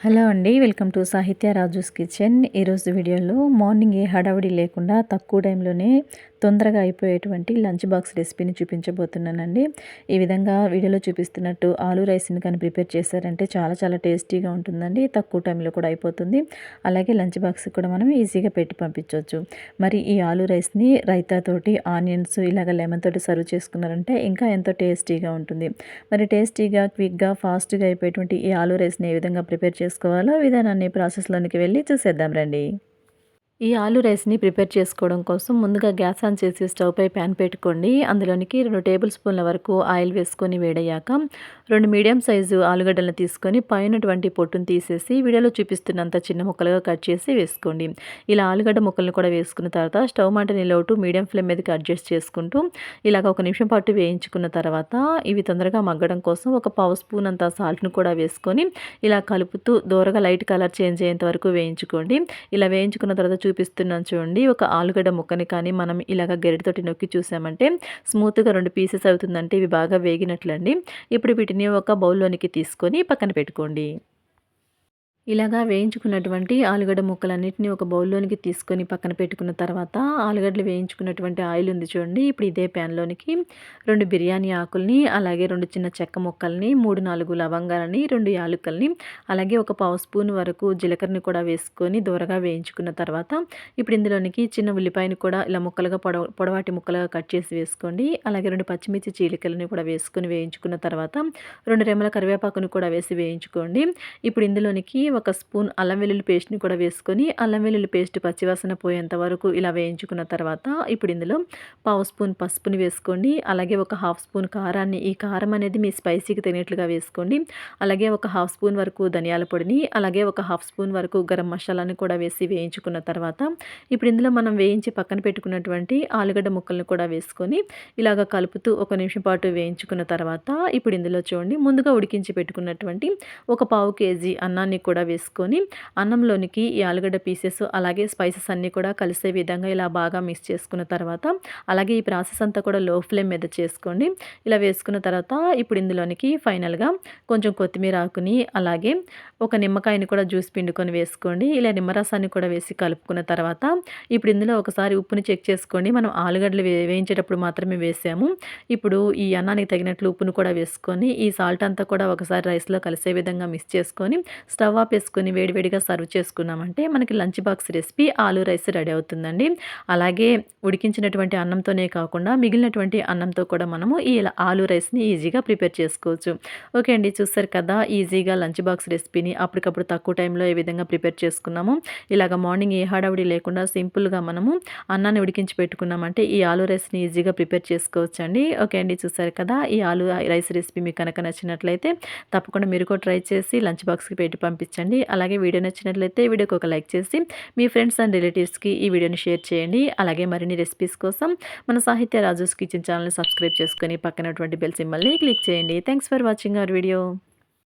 Hello అండి welcome to సాహిత్య Raju's kitchen. ఈరోజు వీడియోలో మార్నింగ్ ఏ హడావిడి లేకుండా తక్కువ టైంలోనే తొందరగా అయిపోయేటువంటి లంచ్ బాక్స్ రెసిపీని చూపించబోతున్నానండి. ఈ విధంగా వీడియోలో చూపిస్తున్నట్టు ఆలూ రైస్ని కానీ ప్రిపేర్ చేశారంటే చాలా చాలా టేస్టీగా ఉంటుందండి. తక్కువ టైంలో కూడా అయిపోతుంది. అలాగే లంచ్ బాక్స్ కూడా మనం ఈజీగా పెట్టి పంపించవచ్చు మరి ఈ ఆలూ రైస్ని రైతాతోటి ఆనియన్స్ ఇలాగ లెమన్ తోటి సర్వ్ చేసుకున్నారంటే ఇంకా ఎంతో టేస్టీగా ఉంటుంది. మరి టేస్టీగా క్విక్గా ఫాస్ట్గా అయిపోయేటువంటి ఈ ఆలూ రైస్ని ఏ విధంగా ప్రిపేర్ చేసుకోవాలో విధానాన్ని ప్రాసెస్లోనికి వెళ్ళి చూసేద్దాం రండి. ఈ ఆలు రైస్ని ప్రిపేర్ చేసుకోవడం కోసం ముందుగా గ్యాస్ ఆన్ చేసి స్టవ్ పై ప్యాన్ పెట్టుకోండి. అందులోనికి రెండు టేబుల్ స్పూన్ల వరకు ఆయిల్ వేసుకొని వేడయ్యాక రెండు మీడియం సైజు ఆలుగడ్డలను తీసుకొని పైనటువంటి పొట్టును తీసేసి వీడియోలో చూపిస్తున్నంత చిన్న ముక్కలుగా కట్ చేసి వేసుకోండి. ఇలా ఆలుగడ్డ ముక్కలను కూడా వేసుకున్న తర్వాత స్టవ్ మంటని లోటు మీడియం ఫ్లేమ్ మీదకి అడ్జస్ట్ చేసుకుంటూ ఇలాగ ఒక నిమిషం పాటు వేయించుకున్న తర్వాత ఇవి తొందరగా మగ్గడం కోసం ఒక పావు స్పూన్ అంత సాల్ట్ను కూడా వేసుకొని ఇలా కలుపుతూ దూరగా లైట్ కలర్ చేంజ్ అయ్యేంత వరకు వేయించుకోండి. ఇలా వేయించుకున్న తర్వాత చూపిస్తున్నాను చూడండి. ఒక ఆలుగడ్డ ముక్కని కానీ మనం ఇలాగ గరిటతోటి నొక్కి చూసామంటే స్మూత్గా రెండు పీసెస్ అవుతుందంటే ఇవి బాగా వేగినట్లండి. ఇప్పుడు వీటిని ఒక బౌల్లోనికి తీసుకొని పక్కన పెట్టుకోండి. ఇలాగా వేయించుకున్నటువంటి ఆలుగడ్డ ముక్కలన్నింటినీ ఒక బౌల్లోనికి తీసుకొని పక్కన పెట్టుకున్న తర్వాత ఆలుగడ్డలు వేయించుకున్నటువంటి ఆయిల్ ఉంది చూడండి. ఇప్పుడు ఇదే ప్యాన్లోనికి రెండు బిర్యానీ ఆకుల్ని అలాగే రెండు చిన్న చెక్క ముక్కల్ని మూడు నాలుగు లవంగాలని రెండు యాలుకల్ని అలాగే ఒక పావు స్పూన్ వరకు జీలకర్రని కూడా వేసుకొని దూరగా వేయించుకున్న తర్వాత ఇప్పుడు ఇందులోనికి చిన్న ఉల్లిపాయని కూడా ఇలా ముక్కలుగా పొడవ పొడవాటి ముక్కలుగా కట్ చేసి వేసుకోండి. అలాగే రెండు పచ్చిమిర్చి చీలికలని కూడా వేసుకొని వేయించుకున్న తర్వాత రెండు రెమ్మల కరివేపాకుని కూడా వేసి వేయించుకోండి. ఇప్పుడు ఇందులోనికి ఒక స్పూన్ అల్లం వెల్లుల్లి పేస్ట్ని కూడా వేసుకొని అల్లం వెల్లుల్లి పేస్ట్ పచ్చివాసన పోయేంత వరకు ఇలా వేయించుకున్న తర్వాత ఇప్పుడు ఇందులో పావు స్పూన్ పసుపుని వేసుకోండి. అలాగే ఒక హాఫ్ స్పూన్ కారాన్ని ఈ కారం అనేది మీ స్పైసీకి తినేట్లుగా వేసుకోండి. అలాగే ఒక హాఫ్ స్పూన్ వరకు ధనియాల పొడిని అలాగే ఒక హాఫ్ స్పూన్ వరకు గరం మసాలాని కూడా వేసి వేయించుకున్న తర్వాత ఇప్పుడు ఇందులో మనం వేయించి పక్కన పెట్టుకున్నటువంటి ఆలుగడ్డ ముక్కలను కూడా వేసుకొని ఇలాగ కలుపుతూ ఒక నిమిషం పాటు వేయించుకున్న తర్వాత ఇప్పుడు ఇందులో చూడండి ముందుగా ఉడికించి పెట్టుకున్నటువంటి ఒక పావు కేజీ అన్నాన్ని కూడా కూడా వేసుకొని అన్నంలోనికి ఈ ఆలుగడ్డ పీసెస్ అలాగే స్పైసెస్ అన్నీ కూడా కలిసే విధంగా ఇలా బాగా మిక్స్ చేసుకున్న తర్వాత అలాగే ఈ ప్రాసెస్ అంతా కూడా లో ఫ్లేమ్ మీద చేసుకోండి. ఇలా వేసుకున్న తర్వాత ఇప్పుడు ఇందులోనికి ఫైనల్గా కొంచెం కొత్తిమీర ఆకుని అలాగే ఒక నిమ్మకాయని కూడా జ్యూస్ పిండుకొని వేసుకోండి. ఇలా నిమ్మరసాన్ని కూడా వేసి కలుపుకున్న తర్వాత ఇప్పుడు ఇందులో ఒకసారి ఉప్పుని చెక్ చేసుకోండి. మనం ఆలుగడ్డలు వేయించేటప్పుడు మాత్రమే వేసాము. ఇప్పుడు ఈ అన్నానికి తగినట్లు ఉప్పును కూడా వేసుకొని ఈ సాల్ట్ అంతా కూడా ఒకసారి రైస్లో కలిసే విధంగా మిక్స్ చేసుకొని స్టవ్ ఆఫ్ వేసుకొని వేడివేడిగా సర్వ్ చేసుకున్నామంటే మనకి lunch box recipe aloo rice ready అవుతుందండి. అలాగే ఉడికించినటువంటి అన్నంతోనే కాకుండా మిగిలినటువంటి అన్నంతో కూడా మనము ఈ ఆలూ రైస్ని ఈజీగా ప్రిపేర్ చేసుకోవచ్చు. ఓకే అండి చూస్తారు కదా ఈజీగా లంచ్ బాక్స్ రెసిపీని అప్పటికప్పుడు తక్కువ టైంలో ఏ విధంగా ప్రిపేర్ చేసుకున్నాము. ఇలాగ మార్నింగ్ ఏ హడావిడి లేకుండా సింపుల్గా మనము అన్నాన్ని ఉడికించి పెట్టుకున్నామంటే ఈ ఆలూ రైస్ని ఈజీగా ప్రిపేర్ చేసుకోవచ్చు అండి ఓకే అండి చూసారు కదా ఈ ఆలూ రైస్ రెసిపీ మీకు కనుక నచ్చినట్లయితే తప్పకుండా మీరు కూడా ట్రై చేసి లంచ్ బాక్స్కి పెట్టి పంపించండి. పంపించండి అలాగే వీడియో నచ్చినట్లయితే వీడియోకి ఒక లైక్ చేసి మీ ఫ్రెండ్స్ అండ్ రిలేటివ్స్కి ఈ వీడియోని షేర్ చేయండి. అలాగే మరిన్ని రెసిపీస్ కోసం మన సాహిత్య రాజూస్ కిచెన్ ఛానల్ని సబ్స్క్రైబ్ చేసుకొని పక్కనటువంటి బెల్ సింబల్ని క్లిక్ చేయండి. Thanks for watching our video.